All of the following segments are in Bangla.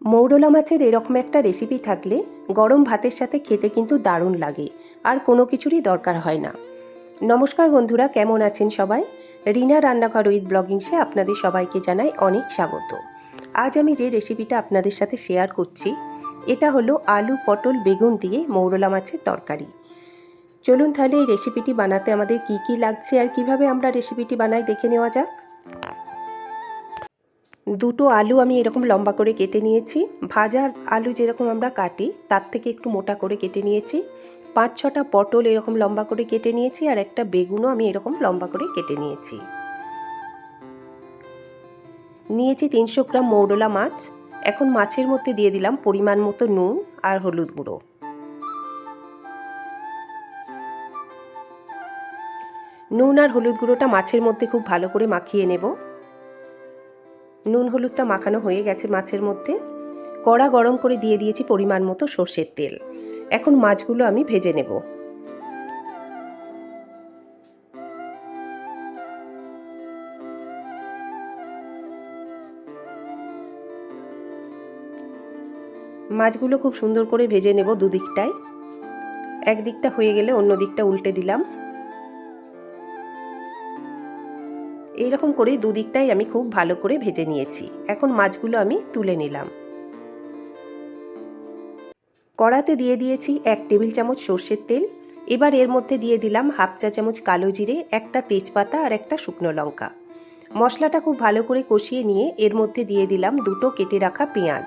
মৌরলা মাছের এরকম একটা রেসিপি থাকলে গরম ভাতের সাথে খেতে কিন্তু দারুণ লাগে, আর কোনো কিছুরই দরকার হয় না। নমস্কার বন্ধুরা, কেমন আছেন সবাই? রিনা রান্নাঘর উইথ ব্লগিংসে আপনাদের সবাইকে জানাই অনেক স্বাগত। আজ আমি যে রেসিপিটা আপনাদের সাথে শেয়ার করছি, এটা হলো আলু পটল বেগুন দিয়ে মৌরলা মাছের তরকারি। চলুন তাহলে এই রেসিপিটি বানাতে আমাদের কি কি লাগছে আর কীভাবে আমরা রেসিপিটি বানাই দেখে নেওয়া যাক। দুটো আলু আমি এরকম লম্বা করে কেটে নিয়েছি। ভাজার আলু যেরকম আমরা কাটি, তার থেকে একটু মোটা করে কেটে নিয়েছি। পাঁচ ছটা পটল এরকম লম্বা করে কেটে নিয়েছি আর একটা বেগুনও আমি এরকম লম্বা করে কেটে নিয়েছি। নিয়েছি তিনশো গ্রাম মৌরলা মাছ। এখন মাছের মধ্যে দিয়ে দিলাম পরিমাণ মতো নুন আর হলুদ গুঁড়ো। নুন আর হলুদ গুঁড়োটা মাছের মধ্যে খুব ভালো করে মাখিয়ে নেব। নুন হলুদটা মাখানো হয়ে গেছে মাছের মধ্যে। কড়া গরম করে দিয়ে দিয়েছি পরিমাণ মতো সর্ষের তেল। এখন মাছগুলো আমি ভেজে নেব। মাছগুলো খুব সুন্দর করে ভেজে নেব দুদিকটায়। একদিকটা হয়ে গেলে অন্য দিকটা উল্টে দিলাম। এইরকম করে দুদিকটাই আমি খুব ভালো করে ভেজে নিয়েছি। এখন মাছগুলো আমি তুলে নিলাম। কড়াতে দিয়ে দিয়েছি এক টেবিল চামচ সর্ষের তেল। এবার এর মধ্যে দিয়ে দিলাম হাফ চা চামচ কালো জিরে, একটা তেজপাতা আর একটা শুকনো লঙ্কা। মশলাটা খুব ভালো করে কষিয়ে নিয়ে এর মধ্যে দিয়ে দিলাম দুটো কেটে রাখা পেঁয়াজ।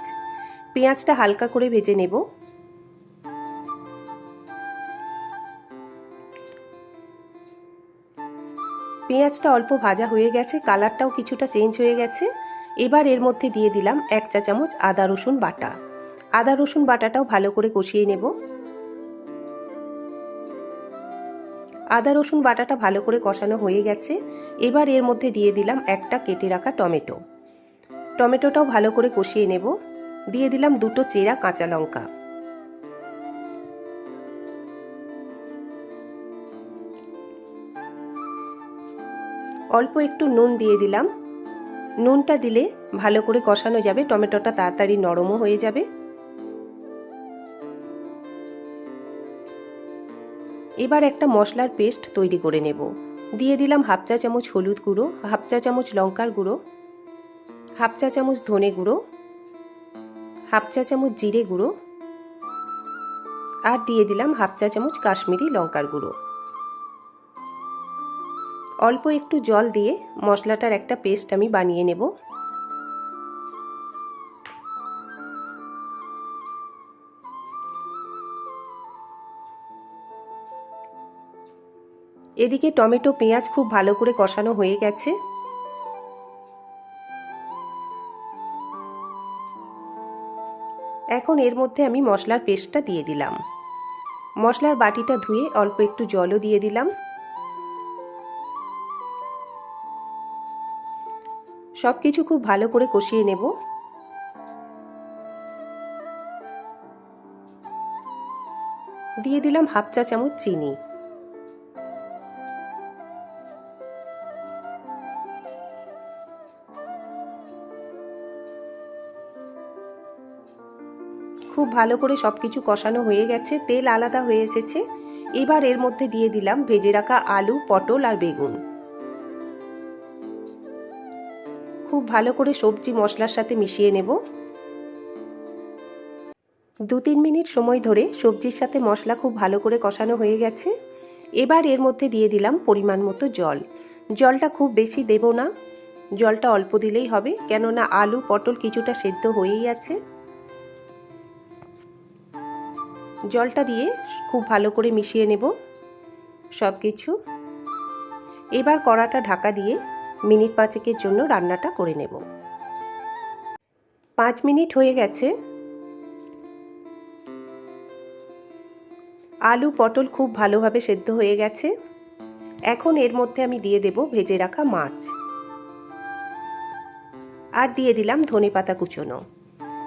পেঁয়াজটা হালকা করে ভেজে নেব। পেঁয়াজটা অল্প ভাজা হয়ে গেছে, কালারটাও কিছুটা চেঞ্জ হয়ে গেছে। এবার এর মধ্যে দিয়ে দিলাম এক চা চামচ আদা, রসুন বাটা। আদা, রসুন বাটাটাও ভালো করে কষিয়ে নেব। আদা, রসুন বাটাটা ভালো করে কষানো হয়ে গেছে। এবার এর মধ্যে দিয়ে দিলাম একটা কেটে রাখা টমেটো। টমেটোটাও ভালো করে কষিয়ে নেব। দিয়ে দিলাম দুটো চেরা কাঁচা লঙ্কা। অল্প একটু নুন দিয়ে দিলাম। নুনটা দিলে ভালো করে কষানো যাবে, টমেটোটা তাড়াতাড়ি নরমও হয়ে যাবে। এবার একটা মশলার পেস্ট তৈরি করে নেব। দিয়ে দিলাম হাফ চা চামচ হলুদ গুঁড়ো, হাফ চা চামচ লঙ্কার গুঁড়ো, হাফ চা চামচ ধনে গুঁড়ো, হাফ চা চামচ জিরে গুঁড়ো, আর দিয়ে দিলাম হাফ চা চামচ কাশ্মীরি লঙ্কার গুঁড়ো। অল্প একটু জল দিয়ে মশলাটার একটা পেস্ট আমি বানিয়ে নেব। এদিকে টমেটো, পেঁয়াজ খুব ভালো করে কষানো হয়ে গেছে। এখন এর মধ্যে আমি মশলার পেস্টটা দিয়ে দিলাম। মশলার বাটিটা ধুয়ে অল্প একটু জলও দিয়ে দিলাম। সব কিছু খুব ভালো করে কষিয়ে নেব। দিয়ে দিলাম হাফ চা চামচ চিনি। খুব ভালো করে সব কিছু কষানো হয়ে গেছে, তেল আলাদা হয়ে এসেছে। এবার এর মধ্যে দিয়ে দিলাম ভেজে রাখা আলু, পটল আর বেগুন। খুব ভালো করে সবজি মশলার সাথে মিশিয়ে নেব। দু তিন মিনিট সময় ধরে সবজির সাথে মশলা খুব ভালো করে কষানো হয়ে গেছে। এবার এর মধ্যে দিয়ে দিলাম পরিমাণ মতো জল। জলটা খুব বেশি দেব না। জলটা অল্প দিলেই হবে, কেননা আলু, পটল কিছুটা সেদ্ধ হয়েই আছে। জলটা দিয়ে খুব ভালো করে মিশিয়ে নেব সব কিছু এবার কড়াটা ঢাকা দিয়ে মিনিট পাঁচেকের জন্য রান্নাটা করে নেব। পাঁচ মিনিট হয়ে গেছে। আলু, পটল খুব ভালোভাবে সেদ্ধ হয়ে গেছে। এখন এর মধ্যে আমি দিয়ে দেব ভেজে রাখা মাছ। আর দিয়ে দিলাম ধনে পাতা কুচোনো।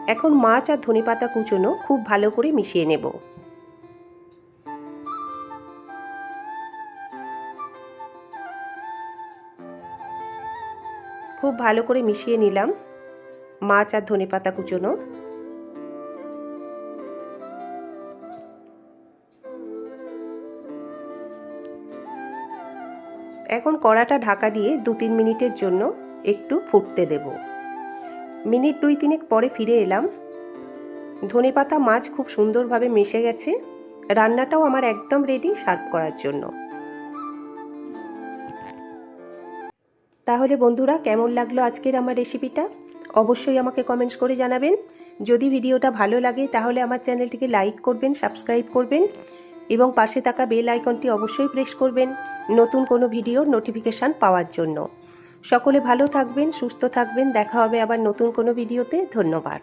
এখন মাছ আর ধনে পাতা কুচোনো খুব ভালো করে মিশিয়ে নেব। খুব ভালো করে মিশিয়ে নিলাম। মাছ আর ধনে পাতা কুচোনো। এখন কড়াটা ঢাকা দিয়ে দু তিন মিনিটের জন্য একটু ফুটতে দেব। মিনিট দুই তিনেক পরে ফিরে এলাম। ধনে পাতা মাছ খুব সুন্দরভাবে মিশে গেছে। রান্নাটাও আমার একদম রেডি সার্ভ করার জন্য। তাহলে বন্ধুরা, কেমন লাগল আজকের আমার রেসিপিটা? অবশ্যই আমাকে কমেন্টস করে জানাবেন। যদি ভিডিওটা ভালো লাগে, তাহলে আমার চ্যানেলটিকে লাইক করবেন সাবস্ক্রাইব করবেন এবং পাশে থাকা বেল আইকনটি অবশ্যই প্রেস করবেন নতুন কোনো ভিডিওর নোটিফিকেশান পাওয়ার জন্য। সকলে ভালো থাকবেন, সুস্থ থাকবেন, দেখা হবে আবার নতুন কোনো ভিডিওতে ধন্যবাদ।